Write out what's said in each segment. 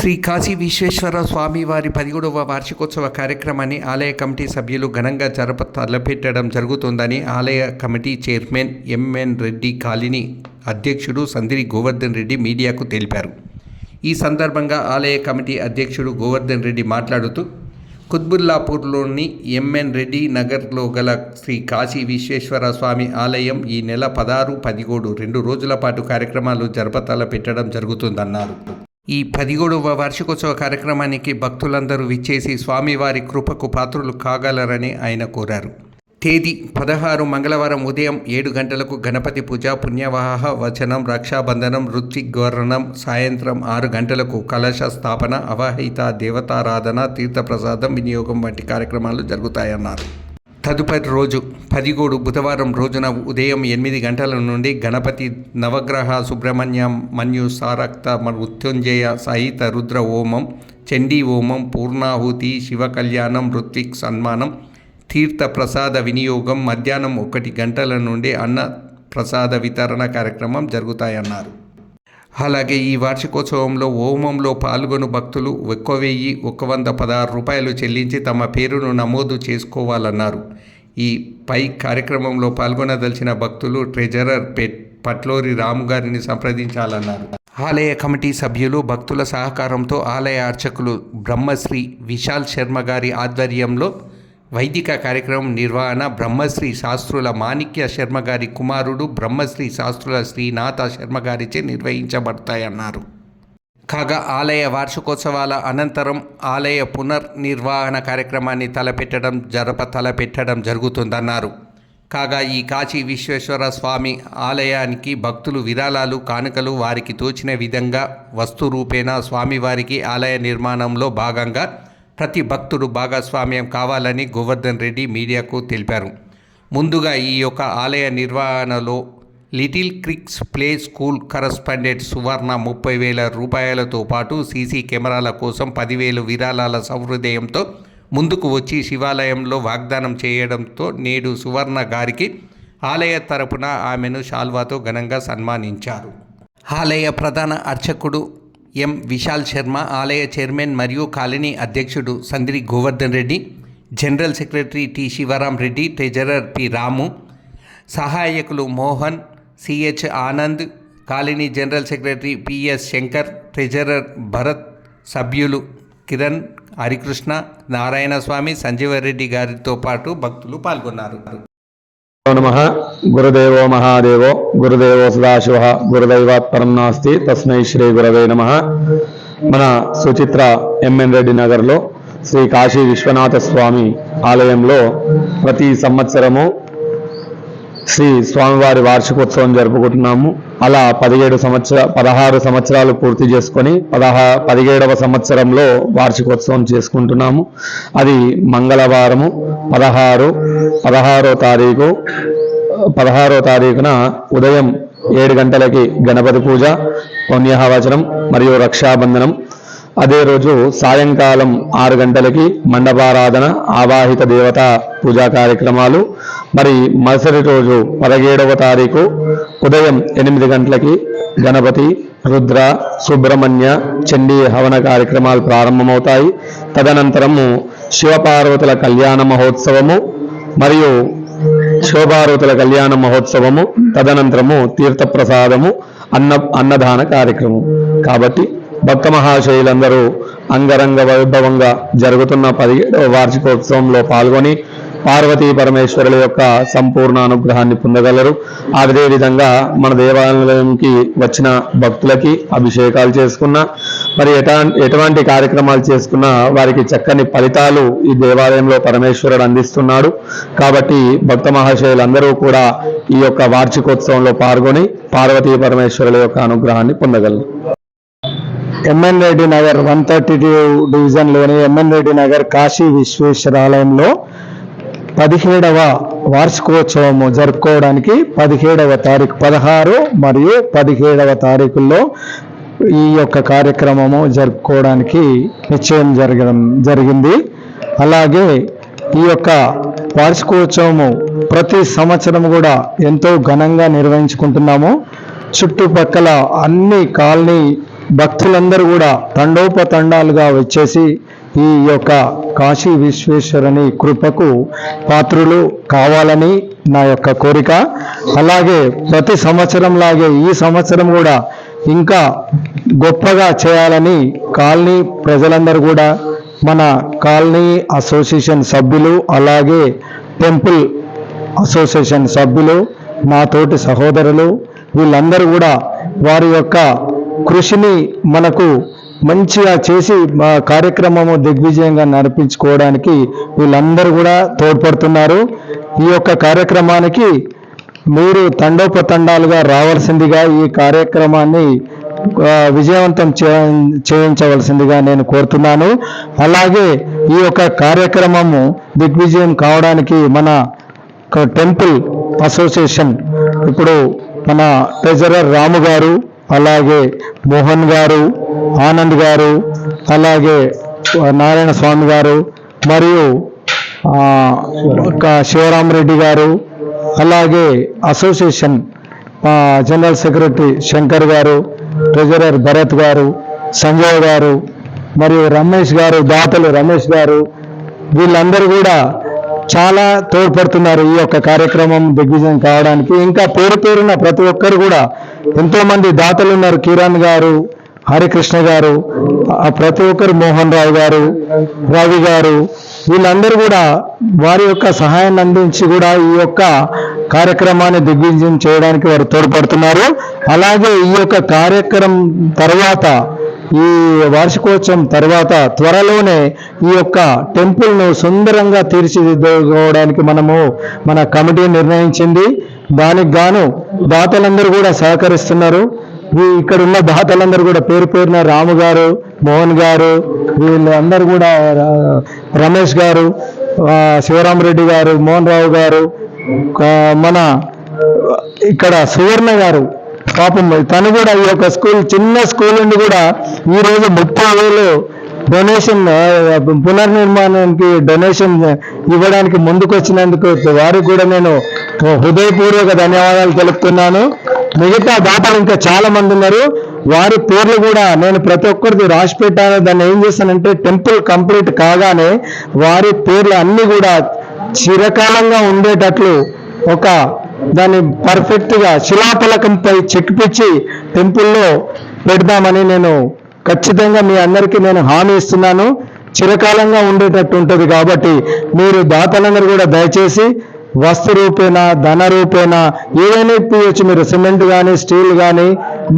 శ్రీ కాశీ విశ్వేశ్వర స్వామి వారి పదిహేడవ వార్షికోత్సవ కార్యక్రమాన్ని ఆలయ కమిటీ సభ్యులు ఘనంగా జరప తలపెట్టడం జరుగుతుందని ఆలయ committee chairman M N Reddy కాలిని అధ్యక్షుడు సందిరి గోవర్ధన్ రెడ్డి మీడియాకు తెలిపారు. ఈ సందర్భంగా ఆలయ కమిటీ అధ్యక్షుడు గోవర్ధన్ రెడ్డి మాట్లాడుతూ కుత్బుల్లాపూర్లోని ఎంఎన్ రెడ్డి నగర్లో గల శ్రీ కాశీ విశ్వేశ్వర స్వామి ఆలయం ఈ నెల పదహారు పదిహేడు రెండు రోజుల పాటు కార్యక్రమాలు జరపతల పెట్టడం జరుగుతుందన్నారు. ఈ పదిహేడవ వార్షికోత్సవ కార్యక్రమానికి భక్తులందరూ విచ్చేసి స్వామివారి కృపకు పాత్రులు కాగలరని ఆయన కోరారు. తేదీ పదహారు మంగళవారం ఉదయం ఏడు గంటలకు గణపతి పూజ పుణ్యవాహ వచనం రక్షాబంధనం ఋత్విగ్వరణం సాయంత్రం ఆరు గంటలకు కలశ స్థాపన అవాహిత దేవతారాధన తీర్థప్రసాదం వినియోగం వంటి కార్యక్రమాలు జరుగుతాయన్నారు. తదుపరి రోజు పదిగూడు బుధవారం రోజున ఉదయం ఎనిమిది గంటల నుండి గణపతి నవగ్రహ సుబ్రహ్మణ్యం మన్యు సారక్త మృత్యుంజయ సహిత రుద్ర ఓమం చండీ ఓమం పూర్ణాహుతి శివ కళ్యాణం ఋత్విక్ సన్మానం తీర్థ ప్రసాద వినియోగం మధ్యాహ్నం ఒకటి గంటల నుండి అన్న ప్రసాద వితరణ కార్యక్రమం జరుగుతాయన్నారు. అలాగే ఈ వార్షికోత్సవంలో హోమంలో పాల్గొను భక్తులు ఒక్క వెయ్యి ఒక వంద పదహారు రూపాయలు చెల్లించి తమ పేరును నమోదు చేసుకోవాలన్నారు. ఈ పై కార్యక్రమంలో పాల్గొనదలిచిన భక్తులు ట్రెజరర్ పెట్ పట్లోరి రాము గారిని సంప్రదించాలన్నారు. ఆలయ కమిటీ సభ్యులు భక్తుల సహకారంతో ఆలయ అర్చకులు బ్రహ్మశ్రీ విశాల్ శర్మ గారి ఆధ్వర్యంలో వైదిక కార్యక్రమం నిర్వహణ బ్రహ్మశ్రీ శాస్త్రుల మాణిక్య శర్మ గారి కుమారుడు బ్రహ్మశ్రీ శాస్త్రుల శ్రీనాథ శర్మ గారిచే నిర్వహించబడతాయన్నారు. కాగా ఆలయ వార్షికోత్సవాల అనంతరం ఆలయ పునర్నిర్వహణ కార్యక్రమాన్ని తలపెట్టడం జరప తలపెట్టడం జరుగుతుందన్నారు. కాగా ఈ కాశీ విశ్వేశ్వర స్వామి ఆలయానికి భక్తులు విరాళాలు కానుకలు వారికి తోచిన విధంగా వస్తు రూపేణ స్వామివారికి ఆలయ నిర్మాణంలో భాగంగా ప్రతి భక్తుడు భాగస్వామ్యం కావాలని గోవర్ధన్ రెడ్డి మీడియాకు తెలిపారు. ముందుగా ఈ యొక్క ఆలయ నిర్వహణలో little cricks play school correspondent Suvarna ముప్పై వేల రూపాయలతో పాటు సీసీ కెమెరాల కోసం పదివేలు విరాళాల సహృదయంతో ముందుకు వచ్చి శివాలయంలో వాగ్దానం చేయడంతో నేడు సువర్ణ గారికి ఆలయ తరపున ఆమెను శాల్వాతో ఘనంగా సన్మానించారు. ఆలయ ప్రధాన అర్చకుడు ఎం విశాల్ శర్మ ఆలయ చైర్మన్ మరియు కాలనీ అధ్యక్షుడు Sandri Govardhan Reddy general secretary T Sivaram Reddy treasurer P Ramu సహాయకులు Mohan CH Anand colony general secretary PS Shankar treasurer Bharat సభ్యులు కిరణ్ హరికృష్ణ నారాయణ స్వామి సంజీవరెడ్డి గారితో పాటు భక్తులు పాల్గొన్నారు. నమ. గురుదేవో మహాదేవో. గురుదేవో సదాశివ. గురుదైవాత్పరం నాస్తి. తస్మై శ్రీ గురవే నమ. మన సుచిత్ర ఎంఎన్ రెడ్డి నగర్లో శ్రీ కాశీ విశ్వనాథ స్వామి ఆలయంలో ప్రతి సంవత్సరము శ్రీ స్వామివారి వార్షికోత్సవం జరుపుకుంటున్నాము. అలా పదిహేడు సంవత్సర పదహారు సంవత్సరాలు పూర్తి చేసుకొని పదహా పదిహేడవ సంవత్సరంలో వార్షికోత్సవం చేసుకుంటున్నాము. అది మంగళవారము పదహారు పదహారో తారీఖు పదహారో తారీఖున ఉదయం ఏడు గంటలకి గణపతి పూజ పుణ్యహవచనం మరియు రక్షాబంధనం అదే రోజు సాయంకాలం ఆరు గంటలకి మండపారాధన ఆవాహిత దేవత పూజా కార్యక్రమాలు. మరి మరుసటి రోజు పదిహేడవ తారీఖు ఉదయం ఎనిమిది గంటలకి గణపతి రుద్ర సుబ్రహ్మణ్య చండీ హవన కార్యక్రమాలు ప్రారంభమవుతాయి. తదనంతరము శివపార్వతుల కళ్యాణ మహోత్సవము మరియు శివపార్వతుల కళ్యాణ మహోత్సవము. తదనంతరము తీర్థప్రసాదము అన్న అన్నదాన కార్యక్రమం. కాబట్టి భక్త మహాశయులందరూ అంగరంగ వైభవంగా జరుగుతున్న పదిహేడవ వార్షికోత్సవంలో పాల్గొని పార్వతీ పరమేశ్వరుల యొక్క సంపూర్ణ అనుగ్రహాన్ని పొందగలరు. అదే విధంగా మన దేవాలయంకి వచ్చిన భక్తులకి అభిషేకాలు చేసుకున్న మరి ఎటా ఎటువంటి కార్యక్రమాలు చేసుకున్నా వారికి చక్కని ఫలితాలు ఈ దేవాలయంలో పరమేశ్వరుడు అందిస్తున్నాడు. కాబట్టి భక్త మహాశయులందరూ కూడా ఈ యొక్క వార్షికోత్సవంలో పాల్గొని పార్వతీ పరమేశ్వరుల యొక్క అనుగ్రహాన్ని పొందగలరు. MN Reddy Nagar one thirty two డివిజన్లోని ఎంఎన్ రెడ్డి నగర్ కాశీ విశ్వేశ్వర ఆలయంలో పదిహేడవ వార్షికోత్సవము జరుపుకోవడానికి పదిహేడవ తారీఖు పదహారు మరియు పదిహేడవ తారీఖుల్లో ఈ యొక్క కార్యక్రమము జరుపుకోవడానికి నిశ్చయం జరగడం జరిగింది. అలాగే ఈ యొక్క వార్షికోత్సవము ప్రతి సంవత్సరం కూడా ఎంతో ఘనంగా నిర్వహించుకుంటున్నాము. చుట్టుపక్కల అన్ని కాలనీ భక్తులందరూ కూడా తండోపతండాలుగా వచ్చేసి ఈ యొక్క కాశీ విశ్వేశ్వరుని కృపకు పాత్రులు కావాలని నా యొక్క కోరిక. అలాగే ప్రతి సంవత్సరం లాగే ఈ సంవత్సరం కూడా ఇంకా గొప్పగా చేయాలని కాలనీ ప్రజలందరూ కూడా మన కాలనీ అసోసియేషన్ సభ్యులు అలాగే టెంపుల్ అసోసియేషన్ సభ్యులు నా తోటి సహోదరులు వీళ్ళందరూ కూడా వారి యొక్క కృషిని మనకు మంచిగా చేసి మా కార్యక్రమము దిగ్విజయంగా నడిపించుకోవడానికి వీళ్ళందరూ కూడా తోడ్పడుతున్నారు. ఈ యొక్క కార్యక్రమానికి మీరు తండోపతండాలుగా రావాల్సిందిగా ఈ కార్యక్రమాన్ని విజయవంతం చేయించవలసిందిగా నేను కోరుతున్నాను. అలాగే ఈ యొక్క కార్యక్రమము దిగ్విజయం కావడానికి మన టెంపుల్ అసోసియేషన్ ఇప్పుడు మన ట్రెజరర్ రాము గారు అలాగే మోహన్ గారు ఆనంద్ గారు అలాగే నారాయణ స్వామి గారు మరియు శివరామరెడ్డి గారు అలాగే అసోసియేషన్ జనరల్ సెక్రటరీ శంకర్ గారు ట్రెజరర్ భరత్ గారు సంజయ్ గారు మరియు రమేష్ గారు దాతలు రమేష్ గారు వీళ్ళందరూ కూడా చాలా తోడ్పడుతున్నారు ఈ యొక్క కార్యక్రమం దిగ్విజయం కావడానికి. ఇంకా పేరు పేరున ప్రతి ఒక్కరు కూడా ఎంతో మంది దాతలు ఉన్నారు. కిరణ్ గారు హరికృష్ణ గారు ప్రతి ఒక్కరు మోహన్ రావు గారు రవి గారు వీళ్ళందరూ కూడా వారి యొక్క సహాయాన్ని అందించి కూడా ఈ యొక్క కార్యక్రమాన్ని దిగ్విజయం చేయడానికి వారు తోడ్పడుతున్నారు. అలాగే ఈ యొక్క కార్యక్రమం తర్వాత ఈ వార్షికోత్సవం తర్వాత త్వరలోనే ఈ యొక్క టెంపుల్ను సుందరంగా తీర్చిదిద్దుకోవడానికి మనము మన కమిటీ నిర్ణయించింది. దానికి గాను దాతలందరూ కూడా సహకరిస్తున్నారు. ఈ ఇక్కడ ఉన్న దాతలందరూ కూడా పేరు పేరున రాము గారు మోహన్ గారు వీళ్ళందరూ కూడా రమేష్ గారు శివరామరెడ్డి గారు మోహన్ రావు గారు మన ఇక్కడ సువర్ణ గారు పాపం తను కూడా ఈ యొక్క స్కూల్ చిన్న స్కూల్ నుండి కూడా ఈ రోజు ముప్పై వేలు డొనేషన్ పునర్నిర్మాణానికి డొనేషన్ ఇవ్వడానికి ముందుకు వచ్చినందుకు వారికి కూడా నేను హృదయపూర్వక ధన్యవాదాలు తెలుపుతున్నాను. మిగతా దాతలు ఇంకా చాలా మంది ఉన్నారు. వారి పేర్లు కూడా నేను ప్రతి ఒక్కరిది రాసి పెట్టాను దాన్ని ఏం చేస్తానంటే టెంపుల్ కంప్లీట్ కాగానే వారి పేర్లు అన్ని కూడా చిరకాలంగా ఉండేటట్లు ఒక దాన్ని పర్ఫెక్ట్గా శిలాఫలకంపై చెక్కిపిచ్చి టెంపుల్లో పెడదామని నేను ఖచ్చితంగా మీ అందరికీ నేను హామీ ఇస్తున్నాను. చిరకాలంగా ఉండేటట్టు ఉంటుంది కాబట్టి మీరు దాతలందరూ కూడా దయచేసి వస్తు రూపేనా ధన రూపేనా ఏదైనా ఇప్పించచ్చు మీరు సిమెంట్ కానీ స్టీల్ కానీ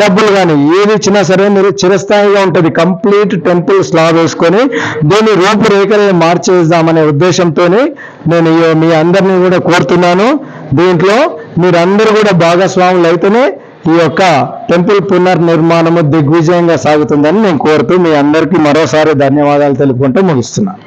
డబ్బులు కానీ ఏది ఇచ్చినా సరే మీరు చిరస్థాయిగా ఉంటుంది. కంప్లీట్ టెంపుల్ స్లాబ్ వేసుకొని దీని రూపురేఖలు మార్చేద్దామనే ఉద్దేశంతో నేను మీ అందరినీ కూడా కోరుతున్నాను. దీంట్లో మీరందరూ కూడా భాగస్వాములు అయితేనే ఈ యొక్క టెంపుల్ పునర్నిర్మాణము దిగ్విజయంగా సాగుతుందని నేను కోరుతూ మీ అందరికీ మరోసారి ధన్యవాదాలు తెలుపుకుంటూ ముగిస్తున్నాను